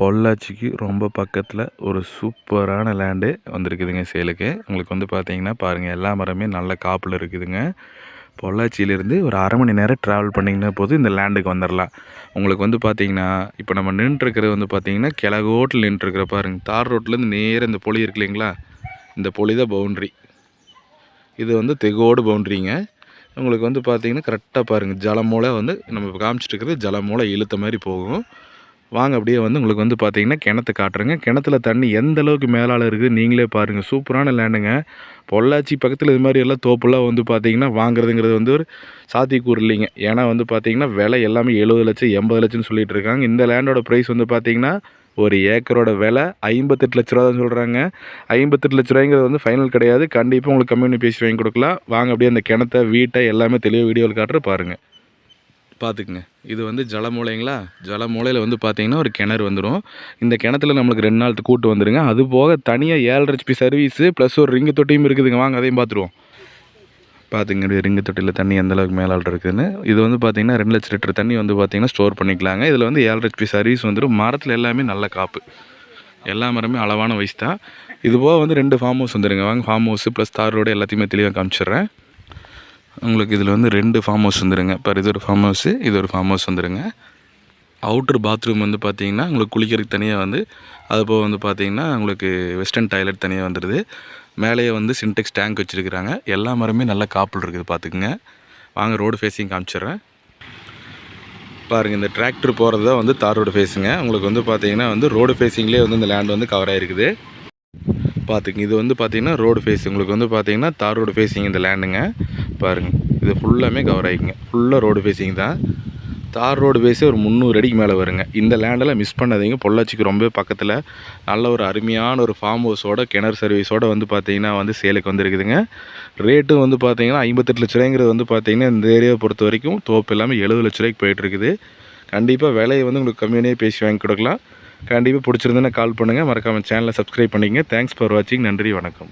பொள்ளாச்சிக்கு ரொம்ப பக்கத்தில் ஒரு சூப்பரான லேண்டு வந்திருக்குதுங்க சேலுக்கு. உங்களுக்கு வந்து பார்த்தீங்கன்னா பாருங்கள் எல்லா மரமே நல்ல காப்பில் இருக்குதுங்க. பொள்ளாச்சியிலேருந்து ஒரு அரை மணி நேரம் ட்ராவல் பண்ணிங்கன்னா போது இந்த லேண்டுக்கு வந்துடலாம் உங்களுக்கு வந்து பார்த்தீங்கன்னா இப்போ நம்ம நின்றுருக்கிறது வந்து பார்த்தீங்கன்னா கிழகோட்டில் நின்றுருக்கிற பாருங்க தார் ரோட்லேருந்து நேராக இந்த பொலி இருக்கு இல்லைங்களா? இந்த பொலி தான் பவுண்ட்ரி இது வந்து தெகோடு பவுண்ட்ரிங்க உங்களுக்கு வந்து பார்த்தீங்கன்னா கரெக்டாக பாருங்கள் ஜலமூலை வந்து நம்ம காமிச்சிட்டு இருக்கிறது ஜலமூலை இழுத்த மாதிரி போகும். வாங்க அப்படியே வந்து உங்களுக்கு வந்து பார்த்தீங்கன்னா கிணத்து காட்டுறேங்க. கிணத்துல தண்ணி எந்த அளவுக்கு மேலால் இருக்குது நீங்களே பாருங்கள் சூப்பரான லேண்டுங்க. பொள்ளாச்சி பக்கத்தில் இது மாதிரி எல்லாம் தோப்புலாம் வந்து பார்த்தீங்கன்னா வாங்குறதுங்கிறது வந்து ஒரு சாத்தியக்கூறு இல்லைங்க. ஏன்னா வந்து பார்த்தீங்கன்னா விலை எல்லாமே எழுபது லட்சம் எண்பது லட்சம்னு சொல்லிட்டு இருக்காங்க. இந்த லேண்டோட ப்ரைஸ் வந்து பார்த்தீங்கன்னா ஒரு ஏக்கரோட விலை ஐம்பத்தெட்டு லட்ச ரூபா தான் சொல்கிறாங்க ஐம்பத்தெட்டு லட்ச ரூபாய்ங்கிறது வந்து ஃபைனல் கிடையாது. கண்டிப்பாக உங்களுக்கு கம்யூனி பேசி வாங்கி கொடுக்கலாம். வாங்க அப்படியே அந்த கிணத்த வீட்டை எல்லாமே தெளிவாக வீடியோவில் காட்டுற பாருங்கள் பார்த்துக்குங்க. இது வந்து ஜலமூலைங்களா? ஜலமூலையில் வந்து பார்த்தீங்கன்னா ஒரு கிணறு வந்துடும் இந்த கிணத்துல நம்மளுக்கு ரெண்டு நாள் கூட்டு வந்துடுங்க அது போக தனியாக ஏழரை ஹெச்பி சர்வீஸு ப்ளஸ் ஒரு ரிங்கு தொட்டியும் இருக்குதுங்க. வாங்க அதையும் பார்த்துருவோம். பார்த்துங்க ரிங்கு தொட்டியில் தண்ணி எந்தளவுக்கு மேலால் இருக்குதுன்னு. இது வந்து பார்த்திங்கன்னா ரெண்டு லட்சம் லிட்டர் தண்ணி வந்து பார்த்திங்கன்னா ஸ்டோர் பண்ணிக்கலாங்க. இதில் வந்து ஏழரை ஹெச்பி சர்வீஸ் வந்துடும் மரத்தில் எல்லாமே நல்ல காப்பு. எல்லா மரமே அளவான வயசு தான். இது போக வந்து ரெண்டு ஃபார்ம் ஹவுஸ் வந்துடுங்க வாங்க farm house plus tar road எல்லாத்தையுமே தெளிவாக காமிச்சிடுறேன். உங்களுக்கு இதில் வந்து ரெண்டு ஃபார்ம் ஹவுஸ் வந்துடுங்க பாரு இது ஒரு ஃபார்ம் ஹவுஸு இது ஒரு ஃபார்ம் ஹவுஸ் வந்துடுங்க அவுட்ரு பாத்ரூம் வந்து பார்த்தீங்கன்னா உங்களுக்கு குளிக்கிறதுக்கு தனியாக வந்து அது போக வந்து பார்த்தீங்கன்னா உங்களுக்கு வெஸ்டர்ன் டாய்லெட் தனியாக வந்துடுது மேலேயே வந்து சின்டெக்ஸ் டேங்க் வச்சுருக்கிறாங்க. எல்லா மரமே நல்லா காப்பில் இருக்குது பார்த்துக்குங்க. வாங்க ரோடு ஃபேஸிங் காமிச்சிடுறேன். பாருங்கள் இந்த டிராக்டர் போகிறது தான் வந்து தார் ரோடு ஃபேஸுங்க உங்களுக்கு வந்து பார்த்திங்கன்னா வந்து ரோடு ஃபேஸிங்லேயே வந்து இந்த லேண்ட் வந்து கவர் ஆகிருக்குது பார்த்துக்குங்க இது வந்து பார்த்தீங்கன்னா ரோடு ஃபேஸ் உங்களுக்கு வந்து பார்த்தீங்கன்னா தார் ரோடு ஃபேஸிங் இந்த லேண்டுங்க பாருங்கள் இது ஃபுல்லாமே கவர் ஆகிக்குங்க ஃபுல்லாக ரோடு ஃபேஸிங் தான். தார் ரோடு ஃபேஸே ஒரு முந்நூறு அடிக்கு மேலே வருங்க. இந்த லேண்டெல்லாம் மிஸ் பண்ணாதீங்க. பொள்ளாச்சிக்கு ரொம்ப பக்கத்தில் நல்ல ஒரு அருமையான ஒரு ஃபார்ம் ஹவுஸோட கிணறு சர்வீஸோட வந்து பார்த்தீங்கன்னா வந்து சேலுக்கு வந்துருக்குதுங்க. ரேட்டும் வந்து பார்த்தீங்கன்னா ஐம்பத்தெட்டு லட்ச ரூபாய்ங்கிறது வந்து பார்த்தீங்கன்னா இந்த ஏரியாவை பொறுத்த வரைக்கும் தோப்பு எல்லாமே எழுபது லட்ச ரூபாய்க்கு போயிட்டுருக்குது கண்டிப்பாக விலையை வந்து உங்களுக்கு கம்மியானே பேசி வாங்கி கொடுக்கலாம். கண்டிப்பாக பிடிச்சிருந்தேன்னா கால் பண்ணுங்கள் மறக்காமல் சேனலை சப்ஸ்கிரைப் பண்ணிக்கங்க. தேங்க்ஸ் ஃபார் வாட்சிங் நன்றி வணக்கம்.